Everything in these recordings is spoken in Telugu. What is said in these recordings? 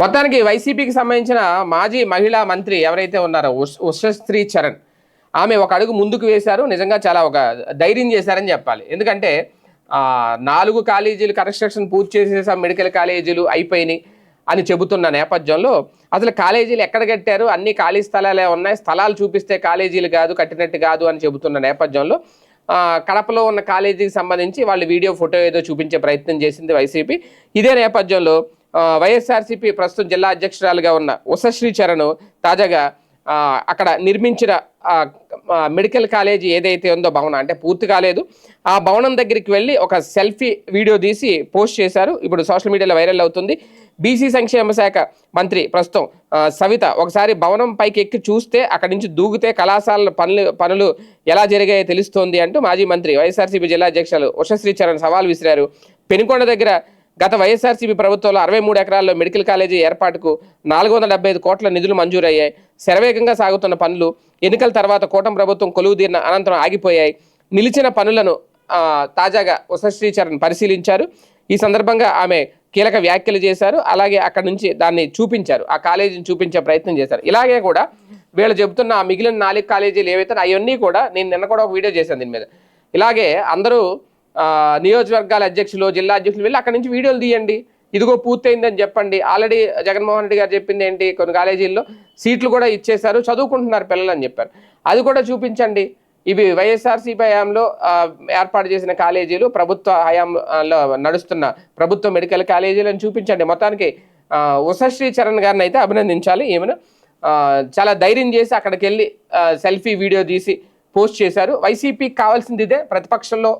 మొత్తానికి వైసీపీకి సంబంధించిన మాజీ మహిళా మంత్రి ఎవరైతే ఉన్నారో ఉష్ ఉషశ్రీ చరణ్ ఆమె ఒక అడుగు ముందుకు వేశారు. నిజంగా చాలా ఒక ధైర్యం చేశారని చెప్పాలి. ఎందుకంటే నాలుగు కాలేజీలు కన్స్ట్రక్షన్ పూర్తి చేసేసాం మెడికల్ కాలేజీలు అయిపోయినాయి అని చెబుతున్న నేపథ్యంలో అసలు కాలేజీలు ఎక్కడ కట్టారు? అన్ని ఖాళీ స్థలాలే ఉన్నాయి. స్థలాలు చూపిస్తే కాలేజీలు కాదు కట్టినట్టు కాదు అని చెబుతున్న నేపథ్యంలో కడపలో ఉన్న కాలేజీకి సంబంధించి వాళ్ళు వీడియో ఫోటో ఏదో చూపించే ప్రయత్నం చేసింది వైసీపీ. ఇదే నేపథ్యంలో వైఎస్ఆర్సీపీ ప్రస్తుతం జిల్లా అధ్యక్షురాలుగా ఉన్న ఉషశ్రీ చరణ్ తాజాగా అక్కడ నిర్మించిన మెడికల్ కాలేజీ ఏదైతే ఉందో భవనం అంటే పూర్తి కాలేదు. ఆ భవనం దగ్గరికి వెళ్ళి ఒక సెల్ఫీ వీడియో తీసి పోస్ట్ చేశారు. ఇప్పుడు సోషల్ మీడియాలో వైరల్ అవుతుంది. బీసీ సంక్షేమ శాఖ మంత్రి ప్రస్తుతం సవిత ఒకసారి భవనం పైకి ఎక్కి చూస్తే అక్కడి నుంచి దూకితే కళాశాలల పనులు పనులు ఎలా జరిగాయో తెలుస్తోంది అంటూ మాజీ మంత్రి వైఎస్ఆర్సీపీ జిల్లా అధ్యక్షులు ఉషశ్రీ చరణ్ సవాల్ విసిరారు. పెనుకొండ దగ్గర గత వైఎస్ఆర్సీపీ ప్రభుత్వంలో అరవై మూడు ఎకరాల్లో మెడికల్ కాలేజీ ఏర్పాటుకు నాలుగు వందల డెబ్బై ఐదు కోట్ల నిధులు మంజూరయ్యాయి. శరవేగంగా సాగుతున్న పనులు ఎన్నికల తర్వాత కూటమి ప్రభుత్వం కొలువు తీరిన అనంతరం ఆగిపోయాయి. నిలిచిన పనులను తాజాగా ఉషశ్రీచరణ్ పరిశీలించారు. ఈ సందర్భంగా ఆమె కీలక వ్యాఖ్యలు చేశారు. అలాగే అక్కడి నుంచి దాన్ని చూపించారు. ఆ కాలేజీని చూపించే ప్రయత్నం చేశారు. ఇలాగే కూడా వీళ్ళు చెబుతున్న మిగిలిన నాలుగు కాలేజీలు ఏవైతే అవన్నీ కూడా నేను నిన్న కూడా ఒక వీడియో చేశాను దీని మీద. ఇలాగే అందరూ నియోజకవర్గాల అధ్యక్షులు జిల్లా అధ్యక్షులు వెళ్ళి అక్కడి నుంచి వీడియోలు తీయండి. ఇదిగో పూర్తయిందని చెప్పండి. ఆల్రెడీ జగన్మోహన్ రెడ్డి గారు చెప్పింది ఏంటి? కొన్ని కాలేజీల్లో సీట్లు కూడా ఇచ్చేశారు. చదువుకుంటున్నారు పిల్లలు అని చెప్పారు. అది కూడా చూపించండి. ఇవి వైఎస్ఆర్సీపీ హయాంలో ఏర్పాటు చేసిన కాలేజీలు ప్రభుత్వ హయాంలో నడుస్తున్న ప్రభుత్వ మెడికల్ కాలేజీలు అని చూపించండి. మొత్తానికి ఉషశ్రీ చరణ్ గారిని అయితే అభినందించాలి. ఏమైనా చాలా ధైర్యం చేసి అక్కడికి వెళ్ళి సెల్ఫీ వీడియో తీసి పోస్ట్ చేశారు. వైసీపీకి కావాల్సింది ఇదే. ప్రతిపక్షంలో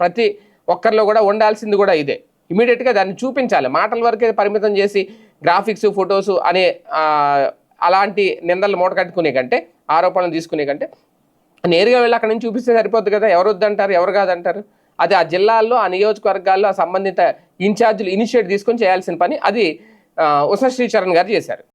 ప్రతి ఒక్కరిలో కూడా ఉండాల్సింది కూడా ఇదే. ఇమీడియట్గా దాన్ని చూపించాలి. మాటల వరకే పరిమితం చేసి గ్రాఫిక్స్ ఫొటోస్ అనే అలాంటి నిందలు మూట కట్టుకునే కంటే ఆరోపణలు తీసుకునే కంటే నేరుగా వెళ్ళి అక్కడ నుంచి చూపిస్తే సరిపోద్ది కదా. ఎవరు వద్దంటారు? ఎవరు కాదంటారు? అది ఆ జిల్లాల్లో ఆ నియోజకవర్గాల్లో ఆ సంబంధిత ఇన్ఛార్జీలు ఇనిషియేట్ తీసుకొని చేయాల్సిన పని. అది ఆ, ఉషశ్రీ గారు చేశారు.